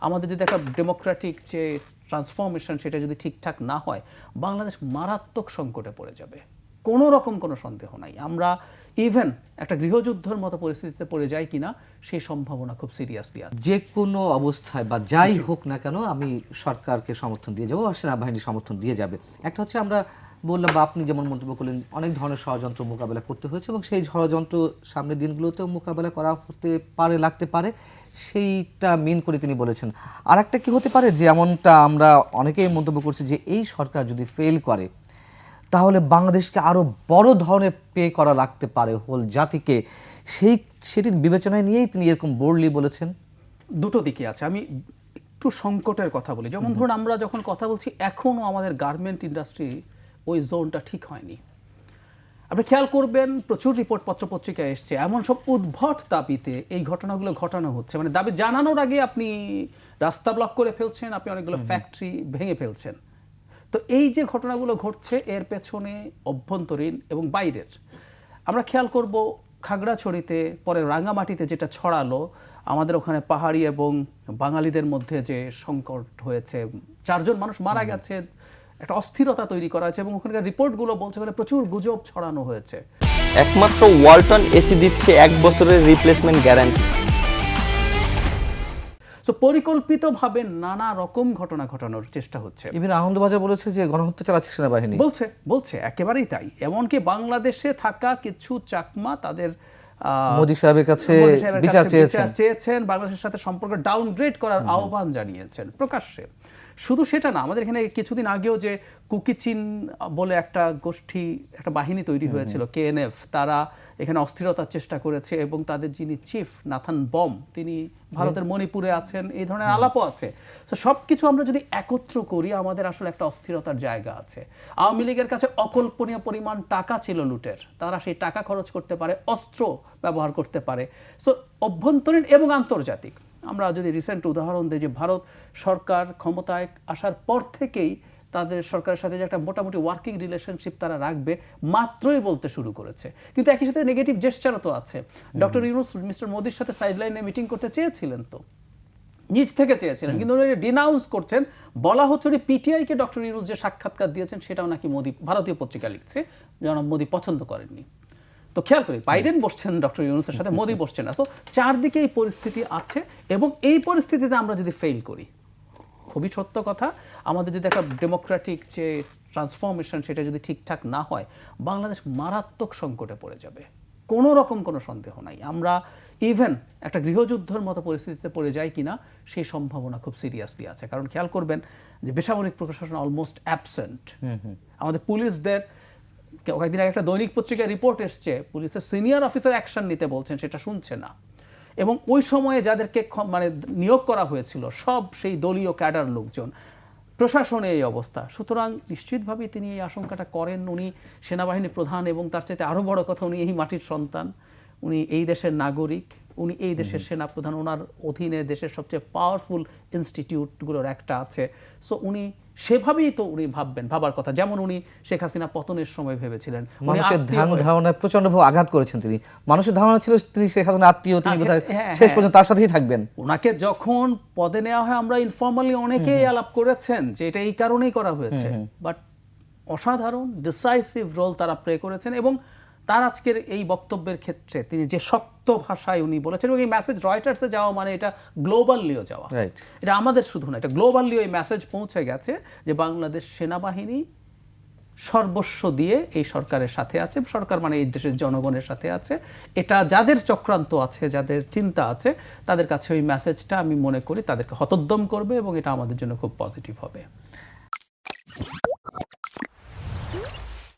আমাদের যদি একটা ডেমোক্রেটিক যে ট্রান্সফরমেশন সেটা যদি ঠিকঠাক না হয় বাংলাদেশ মারাত্মক সংকটে পড়ে যাবে। কোনো রকম কোনো সন্দেহ নাই। আমরা ইভেন একটা গৃহযুদ্ধের মতো পরিস্থিতিতে পড়ে যাই কিনা সেই সম্ভাবনা খুব সিরিয়াসলি আছে। যে কোনো অবস্থায় বা যাই হোক না কেন আমি সরকারকে সমর্থন দিয়ে যাব আর সেনাবাহিনী সমর্থন দিয়ে যাবে। একটা হচ্ছে আমরা বললাম বা আপনি যেমন মন্তব্য করলেন অনেক ধরনের ষড়যন্ত্র মোকাবেলা করতে হয়েছে এবং সেই ষড়যন্ত্র সামনের দিনগুলোতেও মোকাবেলা করা হতে পারে লাগতে পারে সেইটা মিন করে তিনি বলেছেন। আর একটা কী হতে পারে যেমনটা আমরা অনেকেই মন্তব্য করছি যে এই সরকার যদি ফেল করে তাহলে বাংলাদেশকে আরও বড় ধরনের পে করা লাগতে পারে হোল জাতিকে। সেই সেটির বিবেচনায় নিয়েই তিনি এরকম বোর্ডলি বলেছেন। দুটো দিকে আছে। আমি একটু সংকটের কথা বলি। যেমন ধরুন আমরা যখন কথা বলছি এখনও আমাদের গার্মেন্ট ইন্ডাস্ট্রি ওই জোনটা ঠিক হয়নি। আপনি খেয়াল করবেন প্রচুর রিপোর্ট পত্র পত্রিকায় এসছে। এমন সব উদ্ভট দাবিতে এই ঘটনাগুলো ঘটানো হচ্ছে। মানে দাবি জানানোর আগে আপনি রাস্তা ব্লক করে ফেলছেন আপনি অনেকগুলো ফ্যাক্টরি ভেঙে ফেলছেন। তো এই যে ঘটনাগুলো ঘটছে এর পেছনে অভ্যন্তরীণ এবং বাইরের। আমরা খেয়াল করব খাগড়াছড়িতে পরে রাঙামাটিতে যেটা ছড়ালো আমাদের ওখানে পাহাড়ি এবং বাঙালিদের মধ্যে যে সংকট হয়েছে চারজন মানুষ মারা গেছে। একটা অস্থিরতা তৈরি করা হয়েছে এবং ওখানকার রিপোর্টগুলো বলছে ওখানে প্রচুর গুজব ছড়ানো হয়েছে। একমাত্র ওয়ালটন এসি দিচ্ছে এক বছরের রিপ্লেসমেন্ট গ্যারান্টি সো পরিকল্পিতভাবে নানা রকম ঘটনা ঘটানোর চেষ্টা হচ্ছে। ইভেন আনন্দবাজার বলেছে যে গণহত্যা চালাচ্ছে সেনাবাহিনী। বলছে বলছে একেবারেই তাই। এমনকি বাংলাদেশে থাকা কিছু চাকমা তাদের মোদী সাহেবের কাছে বিচার চেয়েছেন। চেয়েছেন বাংলাদেশের সাথে সম্পর্ক ডাউনগ্রেড করার আহ্বান জানিয়েছেন প্রকাশ্যে। শুধু সেটা না আমাদের এখানে কিছুদিন আগেও যে কুকিচিন বলে একটা গোষ্ঠী একটা বাহিনী তৈরি হয়েছিল কেএনএফ তারা এখানে অস্থিরতার চেষ্টা করেছে এবং তাদের যিনি চিফ নাথান বম তিনি ভারতের মণিপুরে আছেন এই ধরনের আলাপও আছে। তো সব কিছু আমরা যদি একত্র করি আমাদের আসলে একটা অস্থিরতার জায়গা আছে। আওয়ামী লীগের কাছে অকল্পনীয় পরিমাণ টাকা ছিল লুটের। তারা সেই টাকা খরচ করতে পারে অস্ত্র ব্যবহার করতে পারে। সো অভ্যন্তরীণ এবং আন্তর্জাতিক। আমরা যদি রিসেন্ট উদাহরণ দিই যে ভারত সরকার ক্ষমতায় আসার পর থেকেই তাদের সরকারের সাথে যে একটা মোটামুটি ওয়ার্কিং রিলেশনশিপ তারা রাখবে মাত্রই বলতে শুরু করেছে। কিন্তু একই সাথে নেগেটিভ জেস্টারও তো আছে। ডক্টর ইউনুস মিস্টার মোদির সাথে সাইডলাইনে মিটিং করতে চেয়েছিলেন তো। নিজ থেকে চেয়েছিলেন কিন্তু উনি ডিনাউন্স করছেন। বলা হচ্ছে উনি পিটিআইকে ডক্টর ইউনুস যে সাক্ষাৎকার দিয়েছেন সেটাও নাকি মোদি ভারতীয় পত্রিকা লিখছে। জনাব মোদি পছন্দ করেননি। তো খেয়াল করি বাইডেন বসছেন ডক্টর ইউনুসের সাথে মোদি বসছেন না। তো চারদিকে এই পরিস্থিতি আছে এবং এই পরিস্থিতিতে আমরা যদি ফেল করি খুবই সত্য কথা। আমাদের যদি একটা ডেমোক্রেটিক যে ট্রান্সফরমেশন সেটা যদি ঠিকঠাক না হয় বাংলাদেশ মারাত্মক সংকটে পড়ে যাবে। কোনো রকম কোনো সন্দেহ নাই। আমরা ইভেন একটা গৃহযুদ্ধের মতো পরিস্থিতিতে পড়ে যাই কিনা সেই সম্ভাবনা খুব সিরিয়াসলি আছে। কারণ খেয়াল করবেন যে বেসামরিক প্রশাসন অলমোস্ট অ্যাবসেন্ট আমাদের পুলিশদের কয়েকদিন আগে একটা দৈনিক পত্রিকায় রিপোর্ট এসছে পুলিশের সিনিয়র অফিসার অ্যাকশন নিতে বলছেন সেটা শুনছে না। এবং ওই সময়ে যাদেরকে মানে নিয়োগ করা হয়েছিল, সব সেই দলীয় ক্যাডার লোকজন। প্রশাসনে এই অবস্থা। সুতরাং নিশ্চিতভাবেই তিনি এই আশঙ্কাটা করেন। উনি সেনাবাহিনী প্রধান এবং তার চাইতে আরও বড় কথা, উনি এই মাটির সন্তান। উনি এই দেশের নাগরিক। উনি এই দেশের সেনাপ্রধান ওনার অধীনে দেশের সবচেয়ে পাওয়ারফুল ইনস্টিটিউটগুলোর একটা আছে। সো উনি সেভাবেই তো উনি ভাববেন ভাবার কথা। যেমন উনি শেখ হাসিনা পতনের সময় ভেবেছিলেন। মানুষের ধ্যান ধারণায় প্রচন্ডভাবে আঘাত করেছেন তিনি। মানুষের ধারণা ছিল তিনি শেখ হাসিনা আত্মীয় তিনি হ্যাঁ, বোধহয় হ্যাঁ, শেষ হ্যাঁ। পর্যন্ত তার সাথেই থাকবেন। ওনাকে যখন পদে নেওয়া হয় আমরা ইনফর্মালি অনেকেই আলাপ করেছেন যে এটা এই কারণেই করা হয়েছে। বাট অসাধারণ ডিসাইসিভ রোল তারা প্লে করেছেন এবং তার আজকের এই বক্তব্যের ক্ষেত্রে তিনি যে শক্ত ভাষায় উনি বলেছেন এবং এই মেসেজ রয়টার্সে যাওয়া মানে এটা গ্লোবালিও যাওয়া। এটা আমাদের শুধু না এটা গ্লোবালিও এই মেসেজ পৌঁছে গেছে যে বাংলাদেশ সেনাবাহিনী সর্বস্ব দিয়ে এই সরকারের সাথে আছে সরকার মানে এই দেশের জনগণের সাথে আছে। এটা যাদের চক্রান্ত আছে যাদের চিন্তা আছে তাদের কাছে ওই মেসেজটা আমি মনে করি তাদেরকে হতোদ্যম করবে এবং এটা আমাদের জন্য খুব পজিটিভ হবে।